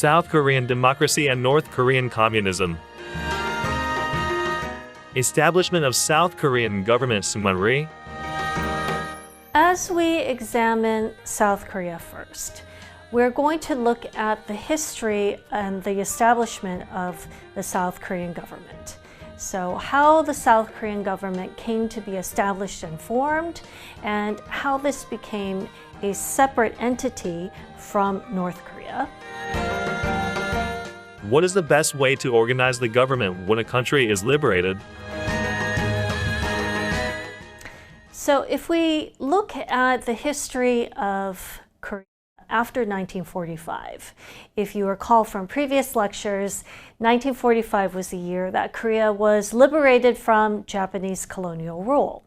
South Korean democracy and North Korean communism. Establishment of South Korean government Sungmanri. As we examine South Korea first, we're going to look at the history and the establishment of the South Korean government. So, how the South Korean government came to be established and formed, and how this became a separate entity from North Korea. What is the best way to organize the government when a country is liberated? So, if we look at the history of Korea after 1945, if you recall from previous lectures, 1945 was the year that Korea was liberated from Japanese colonial rule.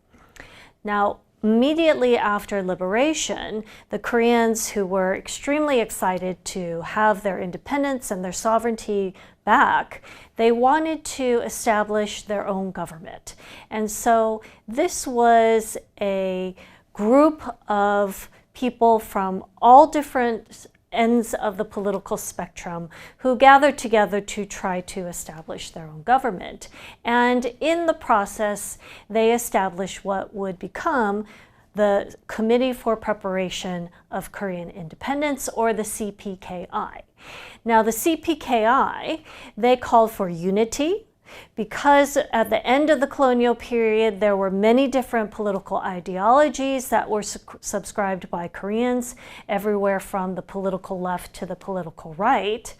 Now, immediately after liberation, the Koreans who were extremely excited to have their independence and their sovereignty back, they wanted to establish their own government. And so this was a group of people from all different ends of the political spectrum who gathered together to try to establish their own government. And in the process, they established what would become the Committee for Preparation of Korean Independence, or the CPKI. Now, the CPKI, they called for unity, because at the end of the colonial period, there were many different political ideologies that were su subscribed by Koreans, everywhere from the political left to the political right.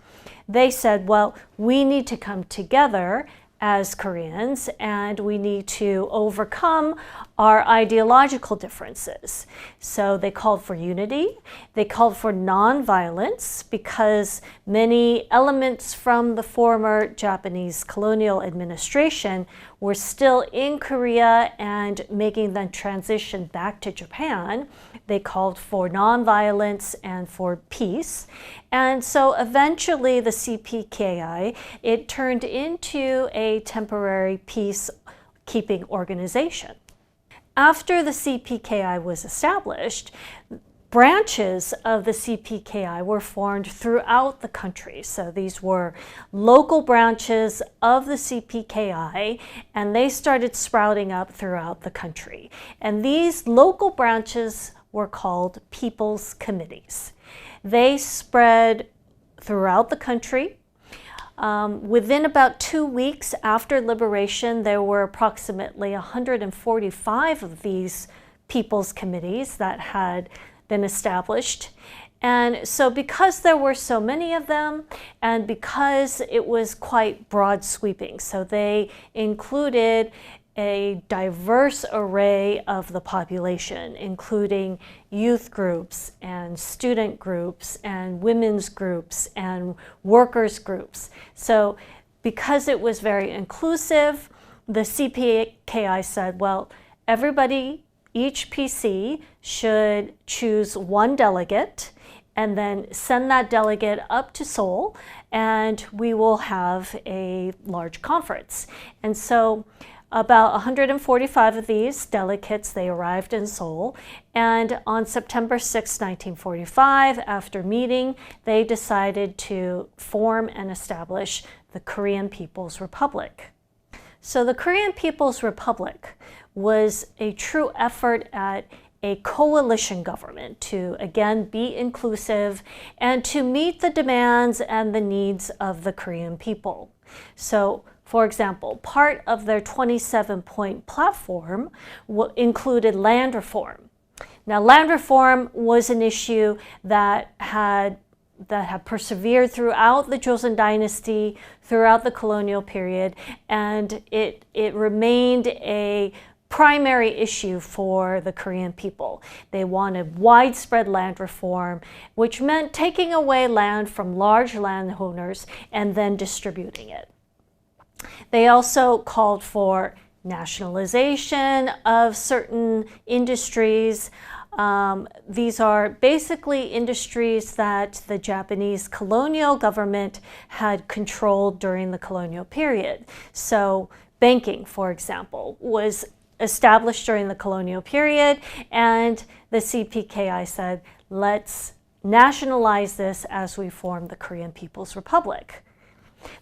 They said, well, we need to come together as Koreans, and we need to overcome our ideological differences. So they called for unity, they called for nonviolence because many elements from the former Japanese colonial administration were still in Korea and making the transition back to Japan. They called for nonviolence and for peace. And so eventually the CPKI, it turned into a temporary peacekeeping organization. After the CPKI was established, branches of the CPKI were formed throughout the country. So these were local branches of the CPKI, and they started sprouting up throughout the country. And these local branches were called People's Committees. They spread throughout the country. Um, within about two weeks after liberation, there were approximately 145 of these people's committees that had been established. And so, because there were so many of them, and because it was quite broad sweeping, so they included a diverse array of the population, including youth groups and student groups and women's groups and workers groups. So, because it was very inclusive, the CPKI said, well, everybody, each PC should choose one delegate and then send that delegate up to Seoul, and we will have a large conference. And so about 145 of these delegates, they arrived in Seoul. And on September 6, 1945, after meeting, they decided to form and establish the Korean People's Republic. So the Korean People's Republic was a true effort at a coalition government to again be inclusive and to meet the demands and the needs of the Korean people. So for example, part of their 27 point platform included land reform. Now, land reform was an issue that had that had persevered throughout the Joseon dynasty, throughout the colonial period, and it it remained a primary issue for the Korean people. They wanted widespread land reform, which meant taking away land from large landowners and then distributing it. They also called for nationalization of certain industries. Um, these are basically industries that the Japanese colonial government had controlled during the colonial period. So, banking, for example, was established during the colonial period, and the CPKI said, let's nationalize this as we form the Korean People's Republic.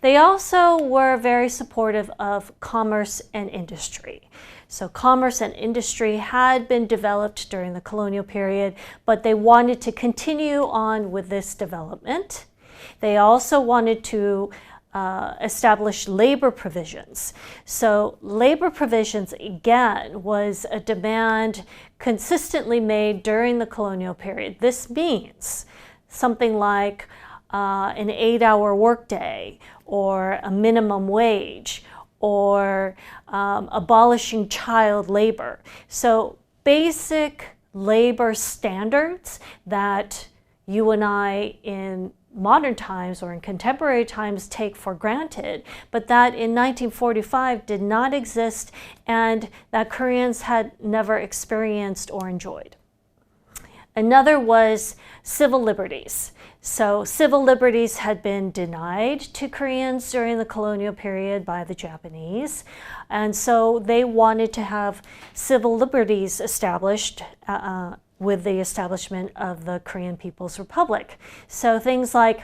They also were very supportive of commerce and industry. So, commerce and industry had been developed during the colonial period, but they wanted to continue on with this development. They also wanted to uh, establish labor provisions. So, labor provisions again was a demand consistently made during the colonial period. This means something like uh, an eight hour workday or a minimum wage or um, abolishing child labor. So, basic labor standards that you and I in modern times or in contemporary times take for granted, but that in 1945 did not exist and that Koreans had never experienced or enjoyed. Another was civil liberties. So, civil liberties had been denied to Koreans during the colonial period by the Japanese. And so they wanted to have civil liberties established uh, uh, with the establishment of the Korean People's Republic. So, things like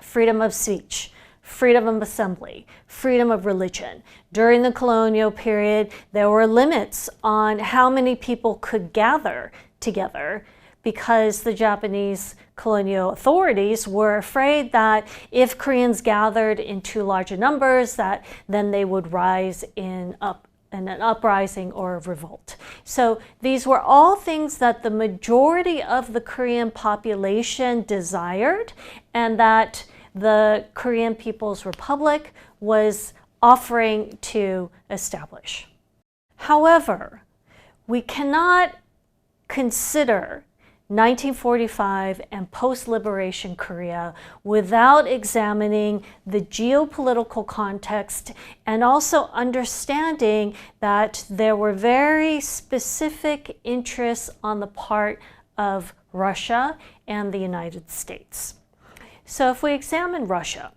freedom of speech, freedom of assembly, freedom of religion. During the colonial period, there were limits on how many people could gather together because the Japanese colonial authorities were afraid that if Koreans gathered in too large numbers, that then they would rise in up in an uprising or a revolt. So these were all things that the majority of the Korean population desired and that the Korean People's Republic was offering to establish. However, we cannot consider 1945 and post liberation Korea without examining the geopolitical context and also understanding that there were very specific interests on the part of Russia and the United States. So, if we examine Russia,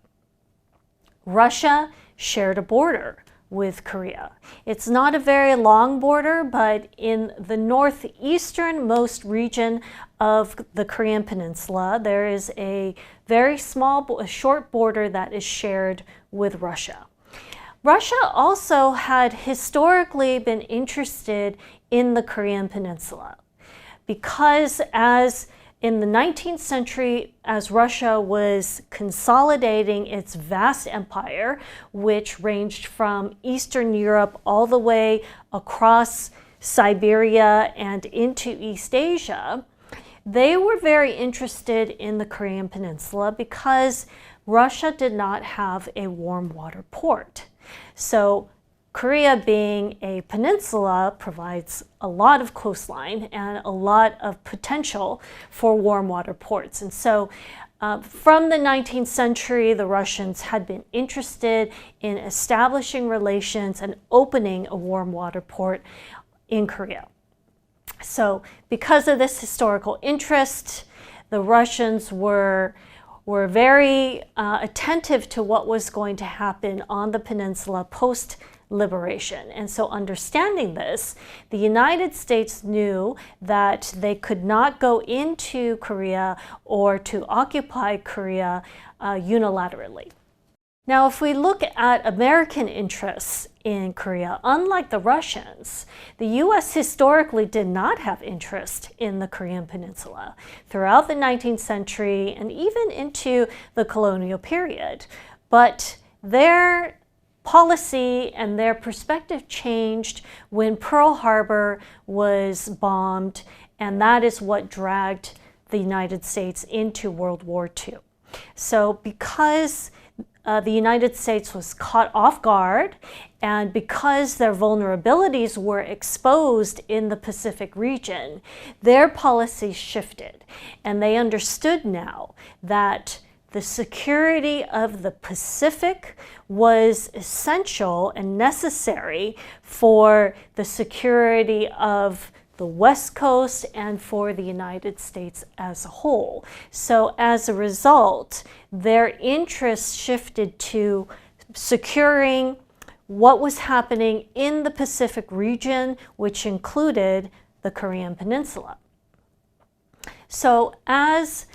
Russia shared a border with Korea. It's not a very long border, but in the northeasternmost region of the Korean Peninsula, there is a very small, a short border that is shared with Russia. Russia also had historically been interested in the Korean Peninsula because as in the 19th century, as Russia was consolidating its vast empire, which ranged from Eastern Europe all the way across Siberia and into East Asia, they were very interested in the Korean Peninsula because Russia did not have a warm water port. So Korea being a peninsula provides a lot of coastline and a lot of potential for warm water ports. And so uh, from the 19th century, the Russians had been interested in establishing relations and opening a warm water port in Korea. So, because of this historical interest, the Russians were were very uh, attentive to what was going to happen on the peninsula post liberation. And so, understanding this, the United States knew that they could not go into Korea or to occupy Korea uh, unilaterally. Now, if we look at American interests in Korea, unlike the Russians, the US historically did not have interest in the Korean Peninsula throughout the 19th century and even into the colonial period. But their policy and their perspective changed when Pearl Harbor was bombed, and that is what dragged the United States into World War II. So, because uh, the United States was caught off guard, and because their vulnerabilities were exposed in the Pacific region, their policies shifted. And they understood now that the security of the Pacific was essential and necessary for the security of the West Coast and for the United States as a whole. So, as a result, their interests shifted to securing what was happening in the Pacific region, which included the Korean Peninsula. So as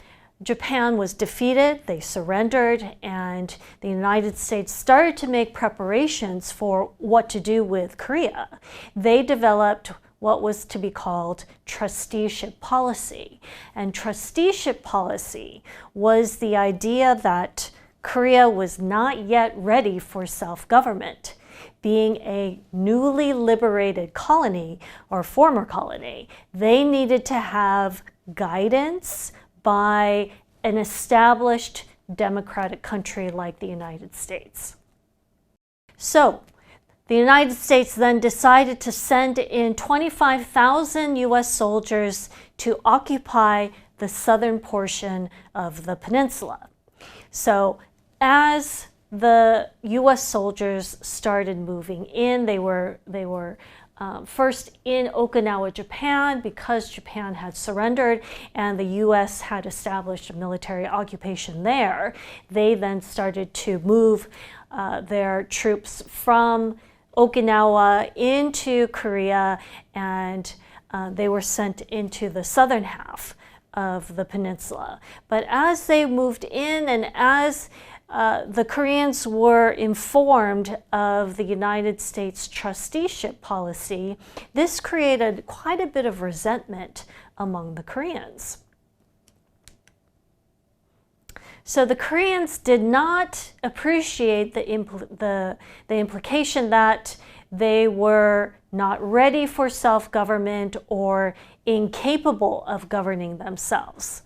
Japan was defeated, they surrendered, and the United States started to make preparations for what to do with Korea. They developed what was to be called trusteeship policy. And trusteeship policy was the idea that Korea was not yet ready for self government. Being a newly liberated colony or former colony, they needed to have guidance by an established democratic country like the United States. So, the United States then decided to send in 25,000 US soldiers to occupy the southern portion of the peninsula. So, as the US soldiers started moving in, they were, they were um, first in Okinawa, Japan, because Japan had surrendered and the US had established a military occupation there. They then started to move uh, their troops from Okinawa into Korea and uh, they were sent into the southern half of the peninsula. But as they moved in and as uh, the Koreans were informed of the United States trusteeship policy. This created quite a bit of resentment among the Koreans. So the Koreans did not appreciate the, impl- the, the implication that they were not ready for self government or incapable of governing themselves.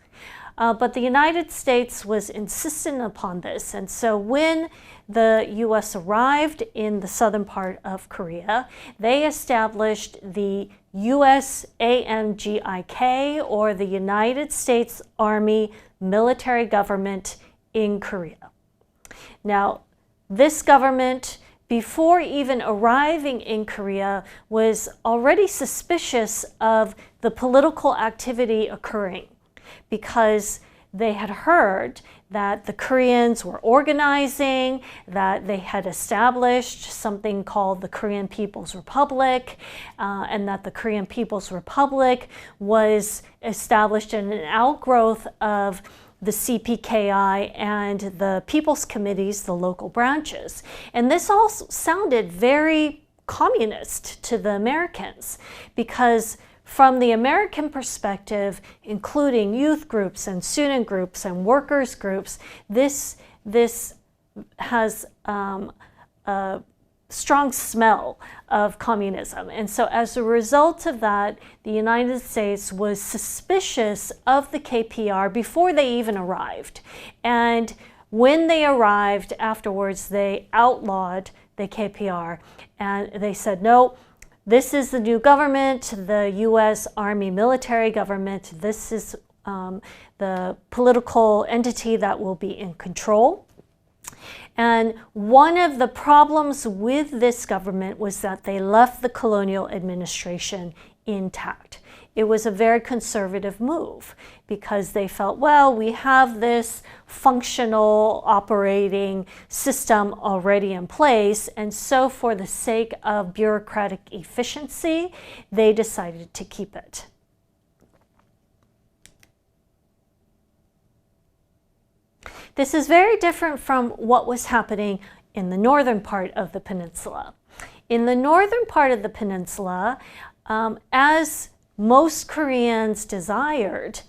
Uh, but the United States was insistent upon this. And so when the US arrived in the southern part of Korea, they established the USAMGIK, or the United States Army Military Government in Korea. Now, this government before even arriving in Korea, was already suspicious of the political activity occurring because they had heard that the Koreans were organizing, that they had established something called the Korean People's Republic, uh, and that the Korean People's Republic was established in an outgrowth of the CPKI and the People's Committees, the local branches. And this all sounded very communist to the Americans because from the American perspective, including youth groups and student groups and workers groups, this, this has um, a strong smell of communism. And so, as a result of that, the United States was suspicious of the KPR before they even arrived. And when they arrived afterwards, they outlawed the KPR and they said, no, this is the new government, the US Army military government. This is um, the political entity that will be in control. And one of the problems with this government was that they left the colonial administration intact it was a very conservative move because they felt, well, we have this functional operating system already in place. And so, for the sake of bureaucratic efficiency, they decided to keep it. This is very different from what was happening in the northern part of the peninsula. In the northern part of the peninsula, um, as most Koreans desired,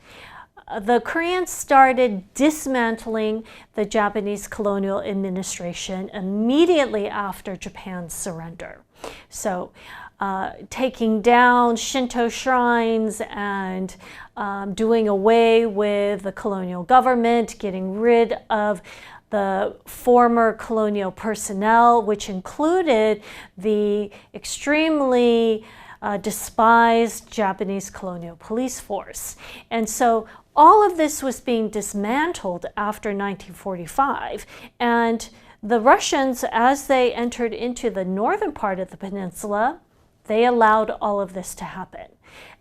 the Koreans started dismantling the Japanese colonial administration immediately after Japan's surrender. So, uh, taking down Shinto shrines and um, doing away with the colonial government, getting rid of the former colonial personnel, which included the extremely uh, despised Japanese colonial police force. And so all of this was being dismantled after 1945. And the Russians, as they entered into the northern part of the peninsula, they allowed all of this to happen.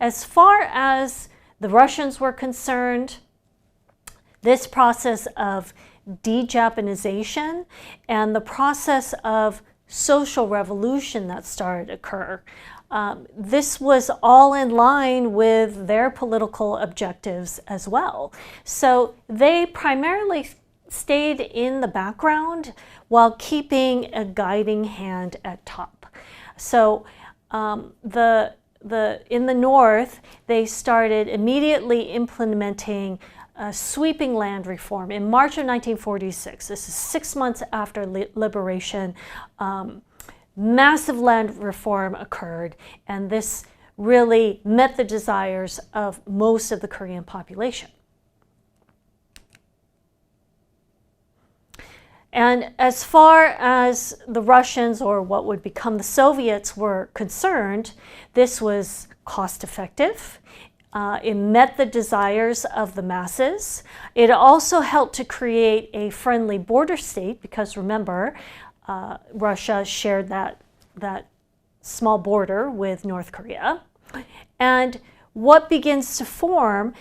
As far as the Russians were concerned, this process of de-Japanization and the process of social revolution that started to occur um, this was all in line with their political objectives as well. So they primarily stayed in the background while keeping a guiding hand at top. So um, the the in the north they started immediately implementing sweeping land reform in March of 1946. This is six months after li- liberation. Um, massive land reform occurred, and this really met the desires of most of the Korean population. And as far as the Russians, or what would become the Soviets, were concerned, this was cost effective. Uh, it met the desires of the masses. It also helped to create a friendly border state because remember, uh, Russia shared that, that small border with North Korea. And what begins to form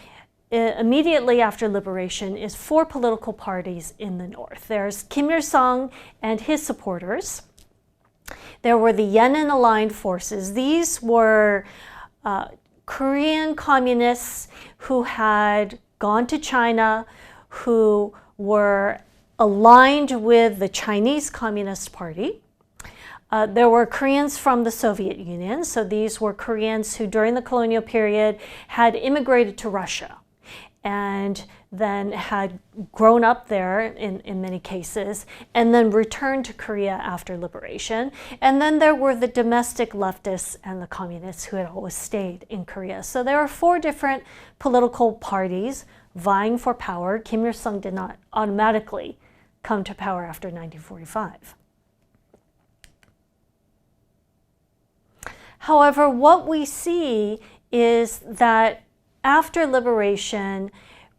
immediately after liberation is four political parties in the north. There's Kim Il sung and his supporters. There were the Yenin aligned forces. These were uh, Korean communists who had gone to China, who were aligned with the Chinese Communist Party. Uh, there were Koreans from the Soviet Union, so these were Koreans who, during the colonial period, had immigrated to Russia and then had grown up there in, in many cases, and then returned to Korea after liberation. And then there were the domestic leftists and the communists who had always stayed in Korea. So there were four different political parties vying for power. Kim Il sung did not automatically come to power after 1945. However, what we see is that after liberation,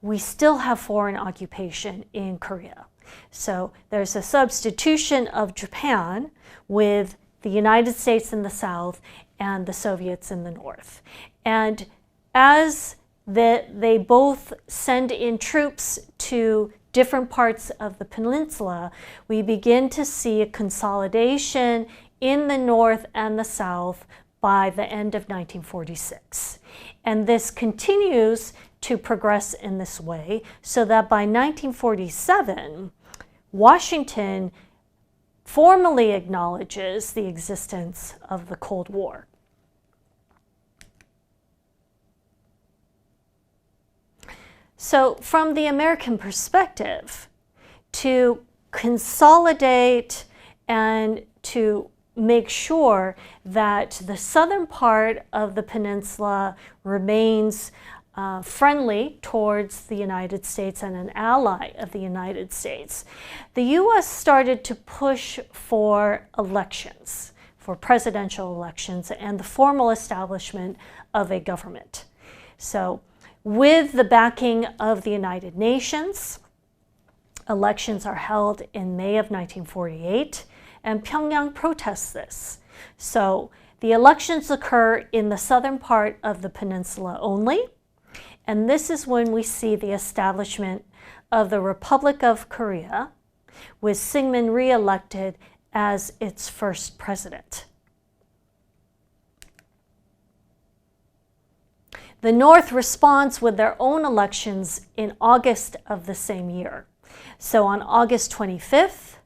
we still have foreign occupation in Korea. So there's a substitution of Japan with the United States in the south and the Soviets in the north. And as the, they both send in troops to different parts of the peninsula, we begin to see a consolidation in the north and the south by the end of 1946. And this continues to progress in this way so that by 1947, Washington formally acknowledges the existence of the Cold War. So, from the American perspective, to consolidate and to make sure that the southern part of the peninsula remains uh, friendly towards the United States and an ally of the United States. The US started to push for elections, for presidential elections, and the formal establishment of a government. So, with the backing of the United Nations, elections are held in May of 1948 and Pyongyang protests this. So the elections occur in the southern part of the peninsula only, and this is when we see the establishment of the Republic of Korea, with Syngman re elected as its first president. The North responds with their own elections in August of the same year. So on August 25th,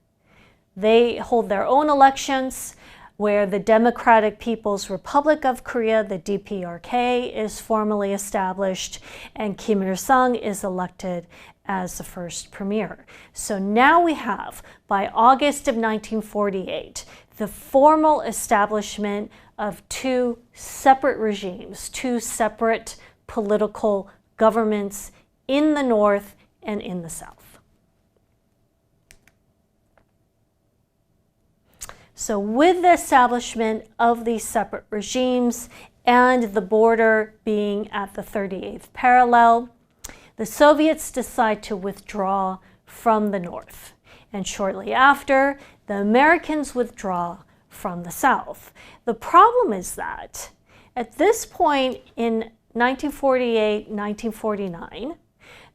they hold their own elections where the Democratic People's Republic of Korea, the DPRK, is formally established and Kim Il sung is elected as the first premier. So now we have, by August of 1948, the formal establishment of two separate regimes, two separate political governments in the North and in the South. So, with the establishment of these separate regimes and the border being at the 38th parallel, the Soviets decide to withdraw from the north. And shortly after, the Americans withdraw from the south. The problem is that at this point in 1948, 1949,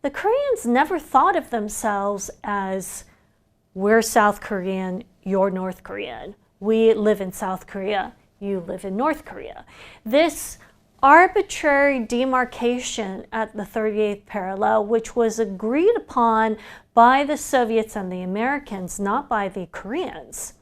the Koreans never thought of themselves as we're South Korean, you're North Korean. We live in South Korea, you live in North Korea. This arbitrary demarcation at the 38th parallel, which was agreed upon by the Soviets and the Americans, not by the Koreans.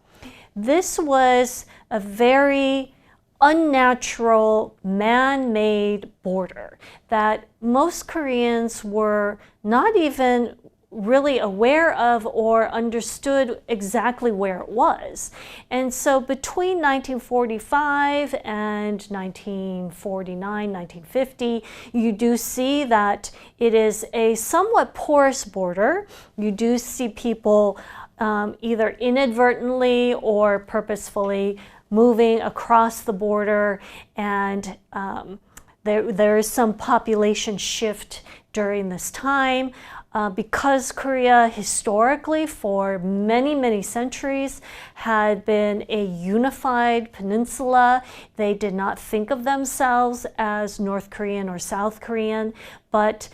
This was a very unnatural, man made border that most Koreans were not even really aware of or understood exactly where it was. And so between 1945 and 1949, 1950, you do see that it is a somewhat porous border. You do see people um, either inadvertently or purposefully moving across the border and um, there, there is some population shift during this time. Uh, because Korea historically, for many, many centuries, had been a unified peninsula, they did not think of themselves as North Korean or South Korean, but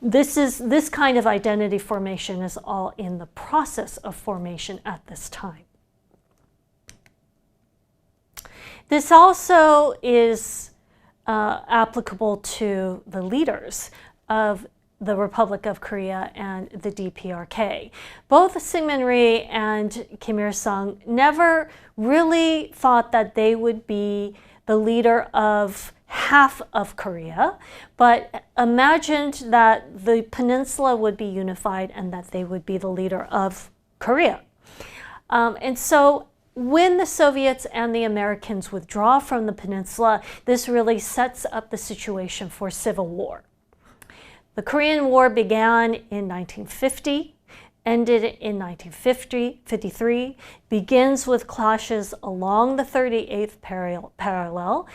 this is this kind of identity formation is all in the process of formation at this time. This also is uh, applicable to the leaders of the Republic of Korea and the DPRK. Both Syngman Rhee and Kim Il sung never really thought that they would be the leader of half of Korea, but imagined that the peninsula would be unified and that they would be the leader of Korea. Um, and so when the Soviets and the Americans withdraw from the peninsula, this really sets up the situation for civil war. The Korean War began in 1950, ended in 1953, begins with clashes along the 38th parallel.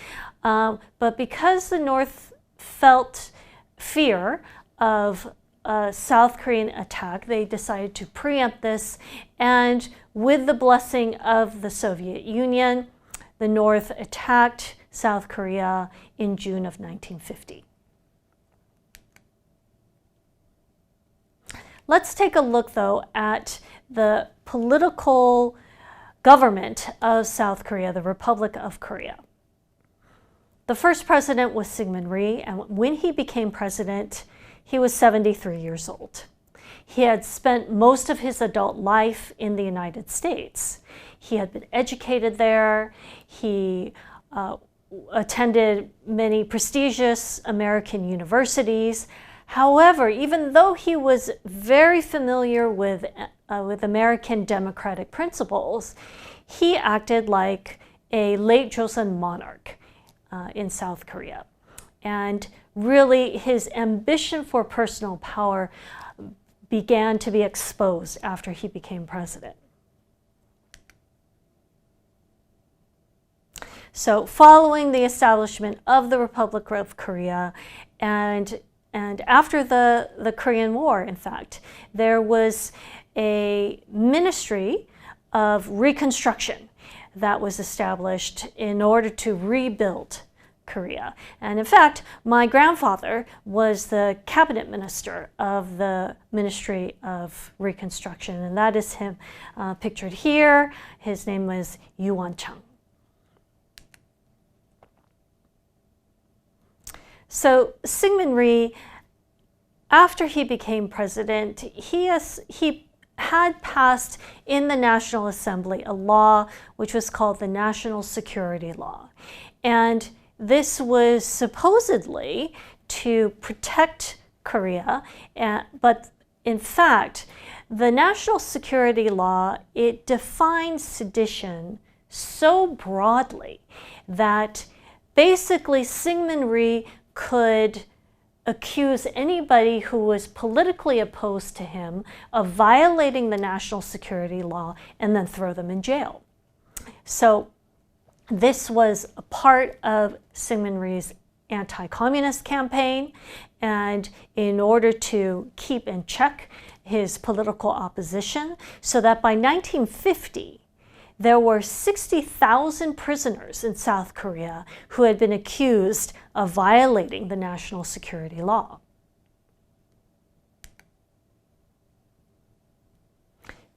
Um, but because the North felt fear of a South Korean attack, they decided to preempt this. And with the blessing of the Soviet Union, the North attacked South Korea in June of 1950. Let's take a look, though, at the political government of South Korea, the Republic of Korea. The first president was Syngman Rhee, and when he became president, he was 73 years old. He had spent most of his adult life in the United States. He had been educated there. He uh, attended many prestigious American universities, However, even though he was very familiar with, uh, with American democratic principles, he acted like a late Joseon monarch uh, in South Korea. And really, his ambition for personal power began to be exposed after he became president. So, following the establishment of the Republic of Korea and and after the, the Korean War, in fact, there was a ministry of reconstruction that was established in order to rebuild Korea. And in fact, my grandfather was the cabinet minister of the Ministry of Reconstruction, and that is him uh, pictured here. His name was Yu Won-chung. So Syngman Rhee, after he became president, he, has, he had passed in the National Assembly a law which was called the National Security Law. And this was supposedly to protect Korea, eh, but in fact, the national security law it defines sedition so broadly that basically Syngman Rhee could accuse anybody who was politically opposed to him of violating the national security law and then throw them in jail. So this was a part of Syngman Rhee's anti-communist campaign and in order to keep in check his political opposition so that by 1950 there were 60,000 prisoners in South Korea who had been accused of violating the national security law.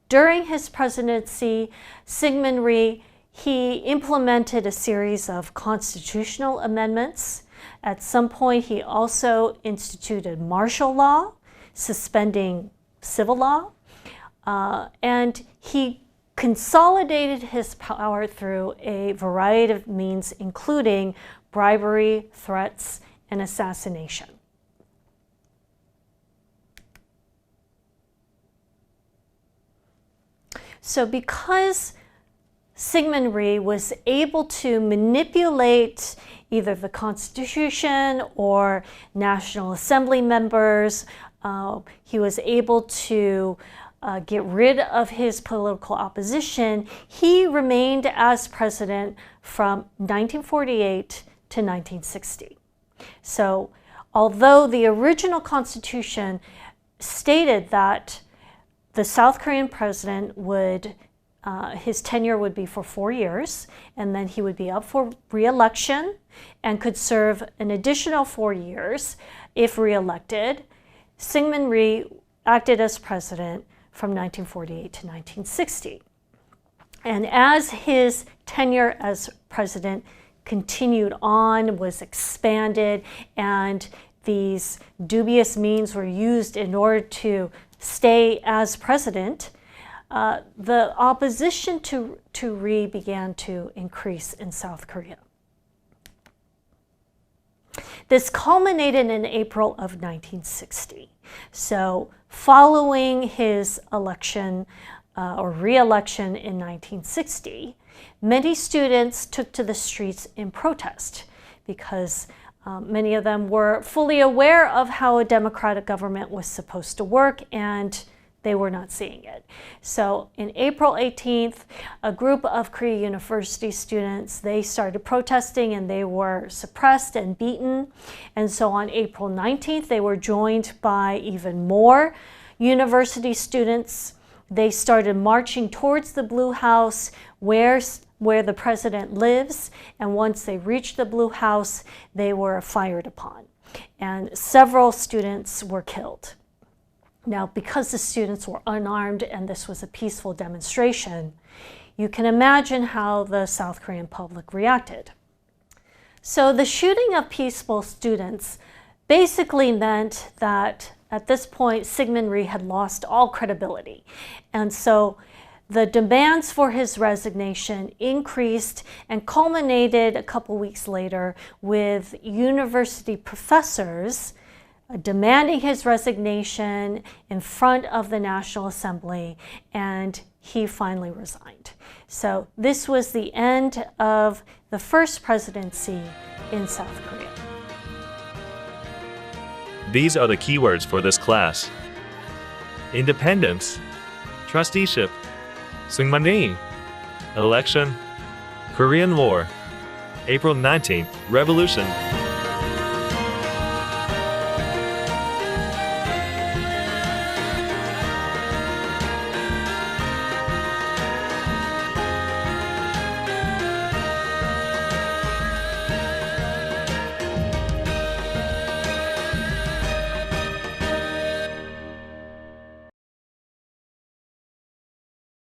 During his presidency, Syngman Rhee he implemented a series of constitutional amendments. At some point, he also instituted martial law, suspending civil law, uh, and he consolidated his power through a variety of means, including bribery, threats, and assassination. So, because Syngman Rhee was able to manipulate either the Constitution or National Assembly members, uh, he was able to uh, get rid of his political opposition. He remained as president from 1948 to 1960. So, although the original Constitution stated that the South Korean president would, uh, his tenure would be for four years, and then he would be up for reelection and could serve an additional four years if reelected. Syngman Rhee acted as president from 1948 to 1960. And as his tenure as president continued on, was expanded, and these dubious means were used in order to stay as president, uh, the opposition to, to Rhee began to increase in South Korea. This culminated in April of 1960. So, following his election uh, or re election in 1960, many students took to the streets in protest because um, many of them were fully aware of how a democratic government was supposed to work and they were not seeing it. So in April 18th, a group of Korea University students, they started protesting and they were suppressed and beaten. And so on April 19th, they were joined by even more university students. They started marching towards the Blue House where where the president lives, and once they reached the Blue House, they were fired upon. And several students were killed. Now, because the students were unarmed and this was a peaceful demonstration, you can imagine how the South Korean public reacted. So, the shooting of peaceful students basically meant that at this point, Syngman Rhee had lost all credibility. And so the demands for his resignation increased and culminated a couple weeks later with university professors Uh, demanding his resignation in front of the National Assembly, and he finally resigned. So, this was the end of the first presidency in South Korea. These are the keywords for this class independence, trusteeship, Syngman Rhee, election, Korean War, April 19th, revolution.